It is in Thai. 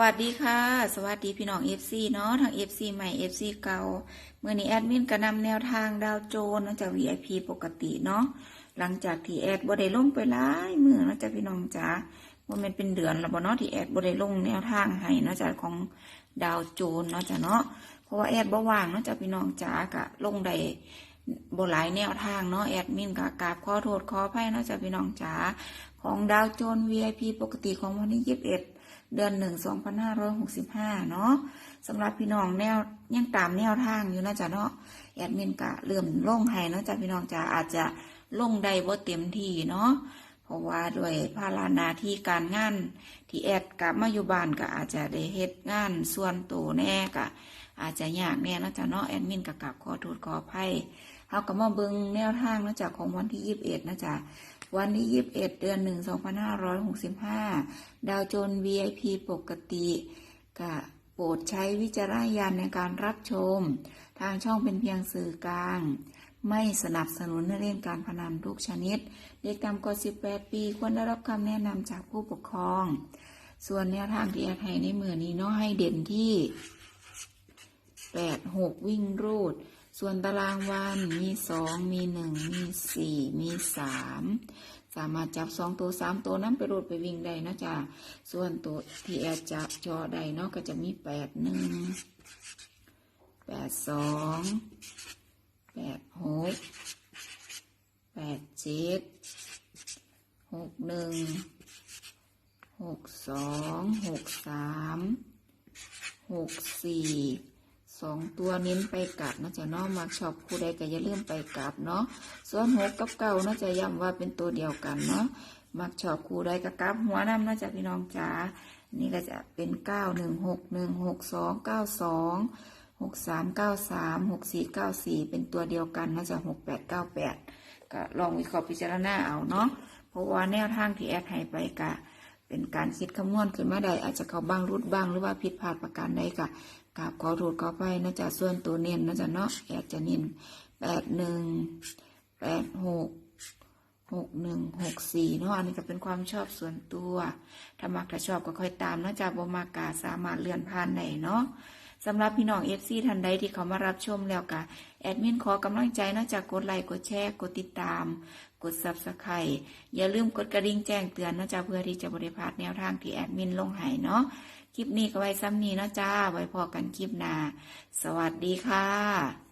วัสดีค่ะ สวัสดีพี่น้อง FC เนาะทาง FC ใหม่ FC เก่าเมื่อนี้แอดมินก็นำแนวทางดาวโจนเนาะจาก VIP ปกติเนาะหลังจากที่แอดบ่ได้ลงไปหลายมือนาจากพี่น้องจ๋าว่ามันเป็นเดือนแล้วบ่เนาะที่แอดบ่ได้ลงแนวทางให้เนาะจากของดาวโจนเนาะจ้ะเนาะเพราะว่าแอดบ่ว่างเนาะจากพี่น้องจ๋ากะลงได้บหลายแนวทางเนาะแอดมินก็กราบขอโทษขออภัยเนาะจากพี่น้องจ๋าของดาวโจน VIP ปกติของวันที่21เอ็ด เดือนหนึ่งสองพันห้าร้อยหกสิบห้าเนาะสำหรับพี่น้องแนวยังตามแนวทางอยู่นะจ๊ะเนาะแอดมินกะเริ่มล่งให้เนาะจ๊ะพี่น้องจ๋าอาจจะล่งได้บ่เต็มที่เนาะเพราะว่าด้วยภาระหนาที่การงาน ที่แอดกลับมาอยู่บ้านก็อาจจะได้เฮ็ดงานส่วนตัวแน่กะอาจจะยากแน่นะจ๊ะเนาะแอดมินกะกับขอโทษขออภัยเฮาก็มาเบิ่งแนวทางนะจ๊ะของวันที่ยี่สิบเอ็ดนะจ๊ะ วันที่ 21 เดือน 1 2565 ดาวโจน VIP ปกติก็โปรดใช้วิจารณญาณในการรับชม ทางช่องเป็นเพียงสื่อกลาง ไม่สนับสนุนให้เล่นการพนันทุกชนิด เด็กต่ำกว่า 18 ปีควรได้รับคำแนะนำจากผู้ปกครอง ส่วนแนวทางที่แอดให้ในมือนี้เนาะให้เด่นที่แปดหกวิ่งรูด ส่วนตารางวันมีสองมีหนึ่งมีสี่มีสามสามารถจับสองตัวสามตัวนั้นไปรูดไปวิ่งได้นะจ๊ะส่วนตัวที่แอดจับจอได้เนาะก็จะมีแปดหนึ่งแปดสองแปดหกแปดเจ็ดหกหนึ่งหกสองหกสามหกสี่ สองตัวเน้นไปกลับนะจ๊ะเนาะมักชอบคู่ใดก็อย่าลืมไปกลับเนาะส่วนหกกับเก้านะจ๊ะย้ำว่าเป็นตัวเดียวกันเนาะมักชอบคู่ใดก็กลับหัวน้ำนะจ๊ะพี่น้องจ๋านี่ก็จะเป็นเก้าหนึ่งหกหนึ่งหกสองเก้าสองหกสามเก้าสามหกสี่เก้าสี่เป็นตัวเดียวกันนะจ๊ะหกแปดเก้าแปดก็ลองวิเคราะห์พิจารณาเอาเนาะเพราะว่าแนวทางที่แอดให้ไปกะ เป็นการคิดคำนวณขึ้นมาได้อาจจะเขาบ้างรุดบ้างหรือว่าผิดพลาดประการใดกะกราบขอโทษขอไปนะจ๊ะส่วนตัวเน้นนะจ๊ะเนาะแอดจะเน้นแปดหนึ่งแปดหกหกหนึ่งหกสี่เนาะอันนี้ก็เป็นความชอบส่วนตัว ถ้ามักถ้าชอบก็ค่อยตามนะจ๊ะบ่มากกาสามารถเลื่อนผ่านได้เนาะ สำหรับพี่น้องเอฟซีท่านใดที่เขามารับชมแล้วกะแอดมินขอกำลังใจนอกจากกดไลค์กดแชร์กดติดตาม กดซับสไครต์อย่าลืมกดกระดิ่งแจ้งเตือนนะจ๊ะเพื่อที่จะบริพาดแนวทางที่แอดมินลงให้เนาะคลิปนี้ก็ไว้ซ้ำนี้นะจ้าไว้พอกันคลิปหน้าสวัสดีค่ะ